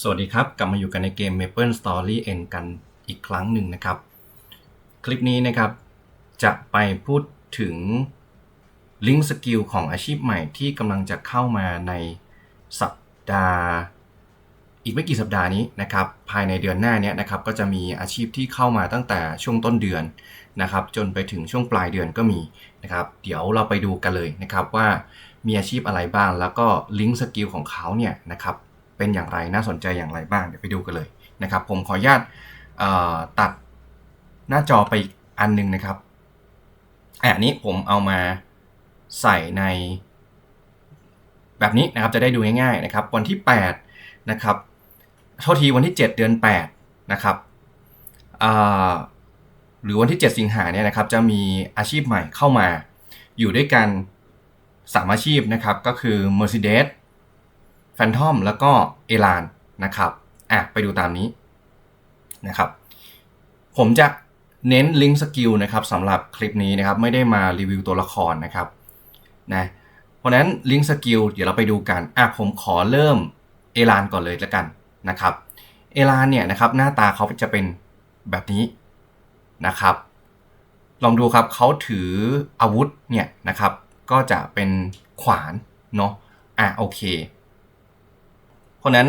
สวัสดีครับ กลับมาอยู่กันในเกม Maple Story N กันอีกครั้งหนึ่งนะครับ คลิปนี้นะครับ จะไปพูดถึงลิงก์สกิลของอาชีพใหม่ที่กำลังจะเข้ามาในสัปดาห์ อีกไม่กี่สัปดาห์นี้นะครับ ภายในเดือนหน้าเนี้นะครับ ก็จะมีอาชีพที่เข้ามาตั้งแต่ช่วงต้นเดือนนะครับ จนไปถึงช่วงปลายเดือนก็มีนะครับ เดี๋ยวเราไปดูกันเลยนะครับว่ามีอาชีพอะไรบ้าง แล้วก็ลิงก์สกิลของเขาเนี่ยนะครับ เป็นอย่างไรน่าสนใจอย่างไรบ้างเดี๋ยวไปดูกันเลยนะครับ ผมขออนุญาตตัดหน้าจอไปอีกอันหนึงนะครับอะอันนี้ผมเอามาใส่ใน แบบนี้นะครับจะได้ดูง่ายๆนะครับ วันที่ 8 นะครับโทษทีวันที่ 7 เดือน 8 นะครับหรือวันที่ 7 สิงหาเนี่ยนะครับจะมีอาชีพใหม่เข้ามาอยู่ด้วยกัน 3 อาชีพนะครับ ก็คือ Mercedes แฟนทอมแล้วก็เอลานนะครับอะไปดูตามนี้นะครับ ผมจะเน้นลิงก์สกิลนะครับสำหรับคลิปนี้นะครับ ไม่ได้มารีวิวตัวละครนะครับนะเพราะนั้นลิงก์สกิลเดี๋ยวเราไปดูกันอะผมขอเริ่มเอลานก่อนเลยละกันนะครับเอลานเนี่ยนะครับหน้าตาเขาจะเป็นแบบนี้นะครับ ลองดูครับเขาถืออาวุธเนี่ยนะครับ ก็จะเป็นขวานเนาะอะโอเค ราะนั้น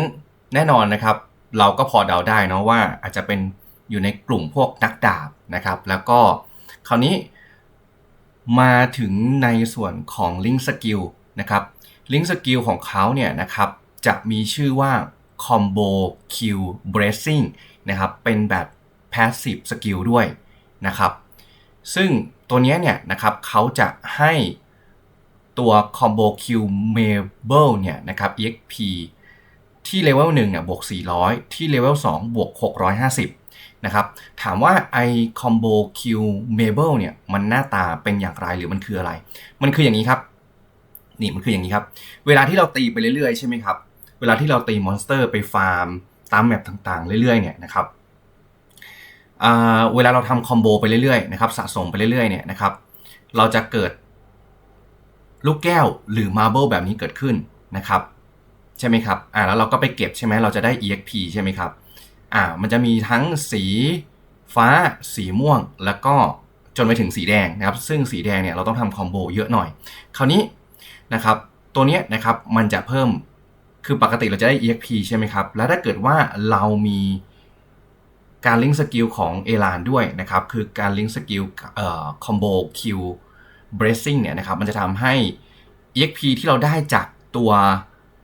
แน่นอนนะครับ เราก็พอเดาได้นะว่าอาจจะเป็นอยู่ในกลุ่มพวกนักดาบนะครับ แล้วก็คราวนี้มาถึงในส่วนของ Link Skill นะครับ Link Skill ของเขาเนี่ยนะครับจะมีชื่อว่า Combo Q Bracing นะครับเป็นแบบ Passive Skill ด้วยนะครับ ซึ่งตัวเนี้ยเนี่ยนะครับเขาจะให้ตัว Combo Q Mable เนี่ยนะครับ EXP ที่เลเวล1เนี่ยบวก 400 ที่เลเวล2บวก 650 นะครับ ถามว่าไอ Combo Q Mable เนี่ย มันหน้าตาเป็นอย่างไรหรือมันคืออะไร มันคืออย่างนี้ครับ นี่มันคืออย่างนี้ครับ เวลาที่เราตีไปเรื่อยๆ ใช่ไหมครับ เวลาที่เราตีมอนสเตอร์ไปฟาร์ม ตามแมปต่างๆ เรื่อยๆ เนี่ยนะครับเวลาเราทำคอมโบไปเรื่อยๆ นะครับ สะสมไปเรื่อยๆ เนี่ยนะครับ เราจะเกิดลูกแก้วหรือมาร์เบิลแบบนี้เกิดขึ้นนะครับ ใช่ไหมครับอ่าแล้วเราก็ไปเก็บใช่ไหมเราจะได้ EXP ใช่ไหมครับอ่ามันจะมีทั้งสีฟ้า สีม่วง แล้วก็จนไปถึงสีแดงนะครับ ซึ่งสีแดงเนี่ยเราต้องทำคอมโบเยอะหน่อย คราวนี้นะครับตัวเนี้ยนะครับมันจะเพิ่มคือปกติเราจะได้ EXP ใช่ไหมครับ แล้วถ้าเกิดว่าเรามีการลิงก์สกิลของเอลานด้วยนะครับ คือการลิงก์สกิลเอ่อคอมโบคิว bracing เนี่ยนะครับ มันจะทำให้ EXP ที่เราได้จากตัว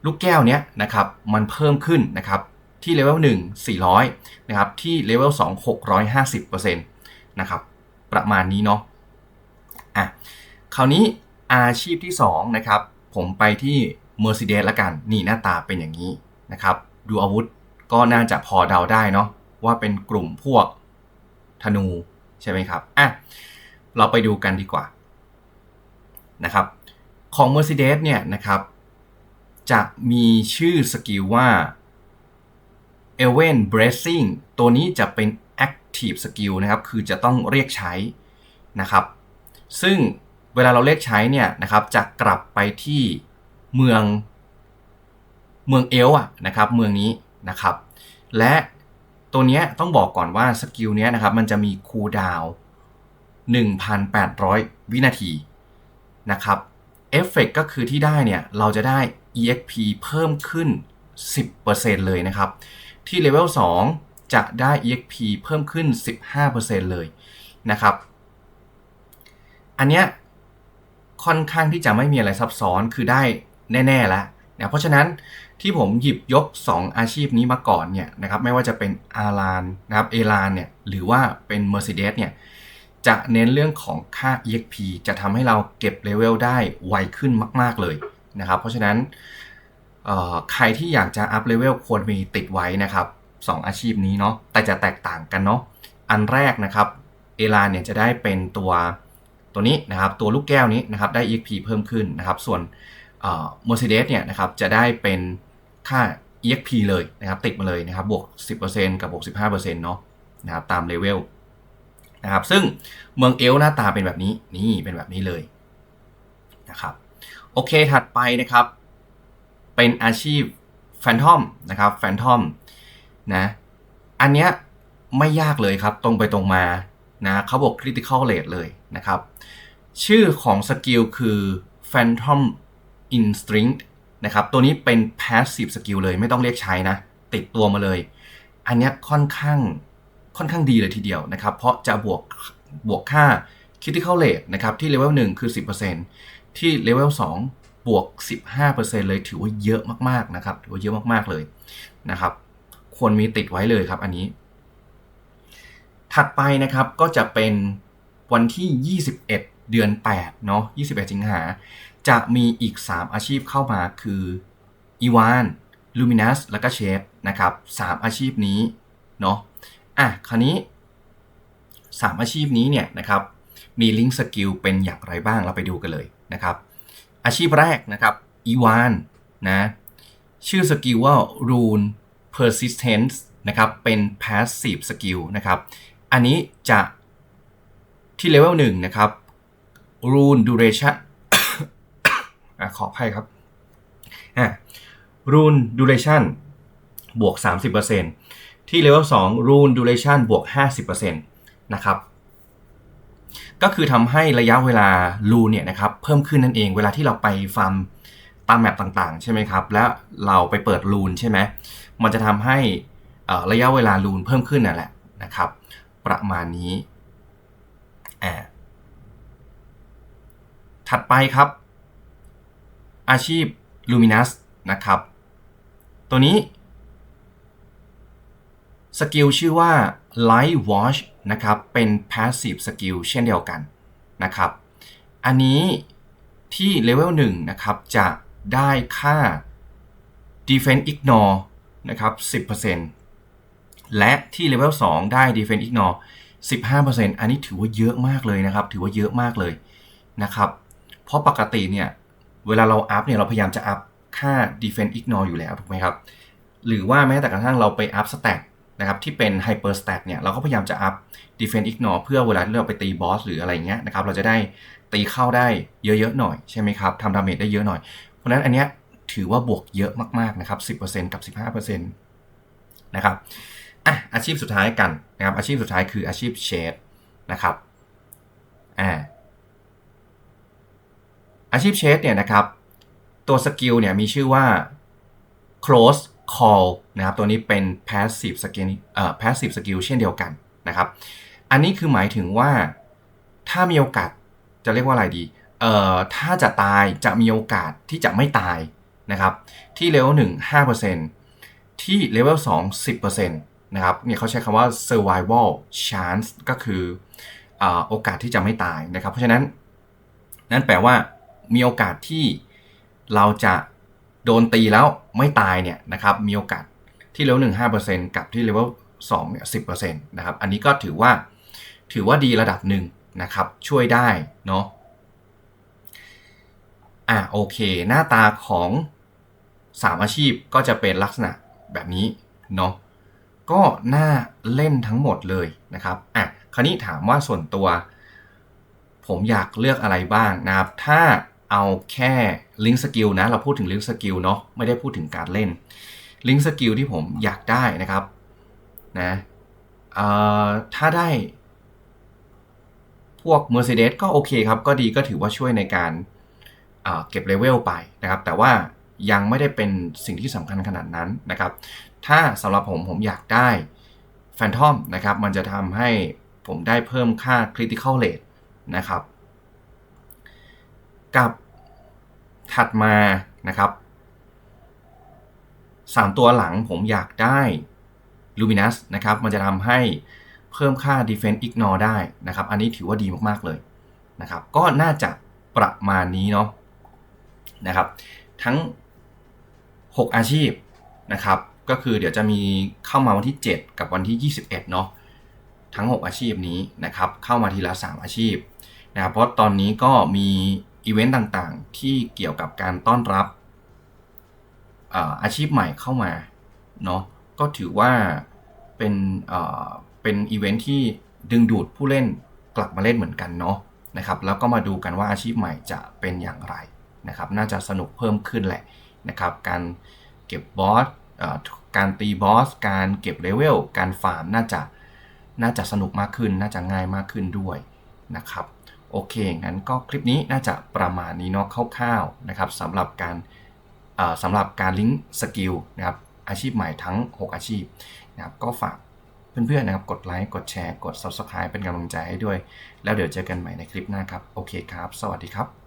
ลูกแก้วเนี้ยนะครับมันเพิ่มขึ้นนะครับที่เลเวล1 400นะครับที่เลเวล2 650%นะครับประมาณนี้เนาะอะคราวนี้อาชีพที่2นะครับผมไปที่ Mercedes ละกันนี่หน้าตาเป็นอย่างนี้นะครับดูอาวุธก็น่าจะพอเดาได้เนาะว่าเป็นกลุ่มพวกธนูใช่ไหมครับอะเราไปดูกันดีกว่านะครับของ Mercedes เนี่ยนะครับ จะมีชื่อสกิลว่า e v e n Bracing ตัวนี้จะเป็น Active Skill นะครับ คือจะต้องเรียกใช้นะครับ ซึ่งเวลาเราเรียกใช้เนี่ยนะครับจะกลับไปที่เมืองเมืองเอลอะนะครับเมืองนี้นะครับ และตัวนี้ต้องบอกก่อนว่าสกิลเนี้ยนะครับมันจะมีคูลดาวน์1,800 วินาทีนะครับเอฟเฟกก็คือที่ได้เนี่ยเราจะได้ EXP เพิ่มขึ้น 10%เลยนะครับ ที่เลเวล2จะได้ EXP เพิ่มขึ้น 15%เลยนะครับ อันเนี้ยค่อนข้างที่จะไม่มีอะไรซับซ้อนคือได้แน่ ๆ แล้วนะเพราะฉะนั้นที่ผมหยิบยก 2 อาชีพนี้มาก่อนเนี่ยนะครับไม่ว่าจะเป็นอาลานนะครับเอลานเนี่ยหรือว่าเป็น Mercedes เนี่ยจะเน้นเรื่องของค่า EXP จะทำให้เราเก็บเลเวลได้ไวขึ้นมาก ๆ เลย นะครับ เพราะฉะนั้นใครที่อยากจะอัพเลเวลควรมีติดไว้นะครับ2อาชีพนี้เนาะแต่จะแตกต่างกันเนาะอันแรกนะครับเอลานเนี่ยจะได้เป็นตัวตัวนี้นะครับตัวลูกแก้วนี้นะครับได้ EXP เพิ่มขึ้นนะครับ ส่วนเอ่อ Mercedes เนี่ยนะครับจะได้เป็นค่า EXP เลยนะครับติดมาเลยนะครับบวก 10%กับบวก 15%เนาะนะครับตามเลเวลนะครับซึ่งเมืองเอลหน้าตาเป็นแบบนี้นี่เป็นแบบนี้เลยนะครับ โอเคถัดไปนะครับ เป็นอาชีพ Phantom นะครับ Phantom นะอันเนี้ยไม่ยากเลยครับตรงไปตรงมานะเขาบอก critical rate เลยนะครับ ชื่อของสกิลคือ Phantom Instinct นะครับ ตัวนี้เป็น passive skill เลยไม่ต้องเรียกใช้นะ ติดตัวมาเลย อันนี้ค่อนข้างค่อนข้างดีเลยทีเดียวนะครับ เพราะจะบวกบวกค่า critical rate นะครับ ที่เลเวล1คือ 10% ที่เลเวล2บวก 15%เลยถือว่าเยอะมากๆนะครับถือว่าเยอะมากๆเลยนะครับ ควรมีติดไว้เลยครับอันนี้ ถัดไปนะครับก็จะเป็นวันที่ 21 เดือน8เนาะ21 สิงหา จะมีอีก 3 อาชีพเข้ามาคืออีวานลูมินัสแล้วก็เชฟนะครับ3อาชีพนี้เนาะอะคราวนี้ 3 อาชีพนี้เนี่ยนะครับมีลิงก์สกิลเป็นอย่างไรบ้างเราไปดูกันเลย นะครับ อาชีพแรกนะครับอีวานนะชื่อสกิลว่า Rune Persistence นะครับเป็น Passive Skill นะครับ อันนี้จะที่เลเวล1นะครับ Rune Duration อขออภัยครับอะ Rune Duration บวก 30%ที่เลเวล2 Rune Duration บวก 50%นะครับ ก็คือทำให้ระยะเวลารูเนี่ยนะครับเพิ่มขึ้นนั่นเองเวลาที่เราไปฟาร์มตามแมปต่างๆ ใช่ไหมครับ แล้วเราไปเปิดรูนใช่ไหมมันจะทำให้ระยะเวลารูนเพิ่มขึ้นนั่นแหละนะครับ ประมาณนี้อ่าถัดไปครับ อาชีพ Luminous นะครับ ตัวนี้สกิลชื่อว่า Light Watch นะครับเป็น Passive Skill เช่นเดียวกันนะครับ อันนี้ที่เลเวล1นะครับจะได้ค่า Defense Ignore นะครับ10%และที่เลเวล2ได้ Defense Ignore 15%อันนี้ถือว่าเยอะมากเลยนะครับ ถือว่าเยอะมากเลยนะครับ เพราะปกติเนี่ย เวลาเราอัพเนี่ยเราพยายามจะอัพค่า Defense Ignore อยู่แล้วถูกไหมครับ หรือว่าแม้แต่กระทั่งเราไปอัพสแต็ก นะครับที่เป็น Hyper Stat เนี่ยเราก็พยายามจะอัพ Defense Ignore เพื่อเวลาที่เราไปตีบอสหรืออะไรเงี้ยนะครับเราจะได้ตีเข้าได้เยอะๆหน่อยใช่ไหมครับทำดาเมจได้เยอะหน่อย เพราะฉะนั้นอันเนี้ยถือว่าบวกเยอะมากๆนะครับ 10%กับ 15%นะครับอะอาชีพสุดท้ายกันนะครับอาชีพสุดท้ายคืออาชีพเชดนะครับอ่าอาชีพเชดเนี่ยนะครับตัวสกิลเนี่ยมีชื่อว่า close call นะครับตัวนี้เป็น passive skill เอ่อ passive skill เช่นเดียวกันนะครับ อันนี้คือหมายถึงว่าถ้ามีโอกาสจะเรียกว่าอะไรดีเอ่อถ้าจะตายจะมีโอกาสที่จะไม่ตายนะครับที่เลเวล1 5%ที่เลเวล2 10%นะครับเนี่ยเขาใช้คำว่า survival chance ก็คืออโอกาสที่จะไม่ตายนะครับ เพราะฉะนั้น นั่นแปลว่ามีโอกาสที่เราจะ โดนตีแล้วไม่ตายเนี่ยนะครับมีโอกาสที่เลเวลหนึ่งห้าเปอร์เซ็นต์กับที่เลเวลสองเนี่ยสิบเปอร์เซ็นต์นะครับอันนี้ก็ถือว่าถือว่าดีระดับหนึ่งนะครับช่วยได้เนาะอะโอเค หน้าตาของ3อาชีพก็จะเป็นลักษณะแบบนี้เนาะก็น่าเล่นทั้งหมดเลยนะครับอะคราวนี้ถามว่าส่วนตัว ผมอยากเลือกอะไรบ้างนะครับ ถ้า เอาแค่ลิงก์สกิลนะ เราพูดถึงลิงก์สกิลเนาะไม่ได้พูดถึงการเล่นลิงก์สกิลที่ผมอยากได้นะครับนะถ้าได้ พวก Mercedes ก็โอเคครับ ก็ดีก็ถือว่าช่วยในการเก็บเลเวลไปนะครับ แต่ว่ายังไม่ได้เป็นสิ่งที่สำคัญขนาดนั้นนะครับ ถ้าสำหรับผมผมอยากได้ Phantom นะครับ มันจะทำให้ผมได้เพิ่มค่า Critical Rate นะครับ กับ ถัดมานะครับ 3 ตัวหลังผมอยากได้ Luminous นะครับ มันจะทำให้เพิ่มค่า Defense Ignore ได้นะครับ อันนี้ถือว่าดีมากๆเลยนะครับ ก็น่าจะประมาณนี้เนาะนะครับ ทั้ง 6 อาชีพนะครับ ก็คือเดี๋ยวจะมีเข้ามาวันที่ 7 กับวันที่ 21 เนาะทั้ง 6 อาชีพนี้นะครับ เข้ามาทีละ 3 อาชีพนะครับ เพราะตอนนี้ก็มี อีเวนต์ต่างๆ ที่เกี่ยวกับการต้อนรับอาชีพใหม่เข้ามาเนาะก็ถือว่าเป็นเป็นอีเวนต์ที่ดึงดูดผู้เล่นกลับมาเล่นเหมือนกันเนาะนะครับแล้วก็มาดูกันว่าอาชีพใหม่จะเป็นอย่างไรนะครับน่าจะสนุกเพิ่มขึ้นแหละนะครับการเก็บบอสอการตีบอส การเก็บเลเวลการฟาร์มน่าจะน่าจะสนุกมากขึ้น น่าจะง่ายมากขึ้นด้วยนะครับ โอเค งั้นก็คลิปนี้น่าจะประมาณนี้เนาะคร่าวๆนะครับสำหรับการสำหรับการลิงก์สกิลนะครับอาชีพใหม่ทั้ง 6 อาชีพนะครับก็ฝากเพื่อนๆนะครับกดไลค์กดแชร์กด Subscribe เป็นกำลังใจให้ด้วย แล้วเดี๋ยวเจอกันใหม่ในคลิปหน้าครับ โอเคครับ สวัสดีครับ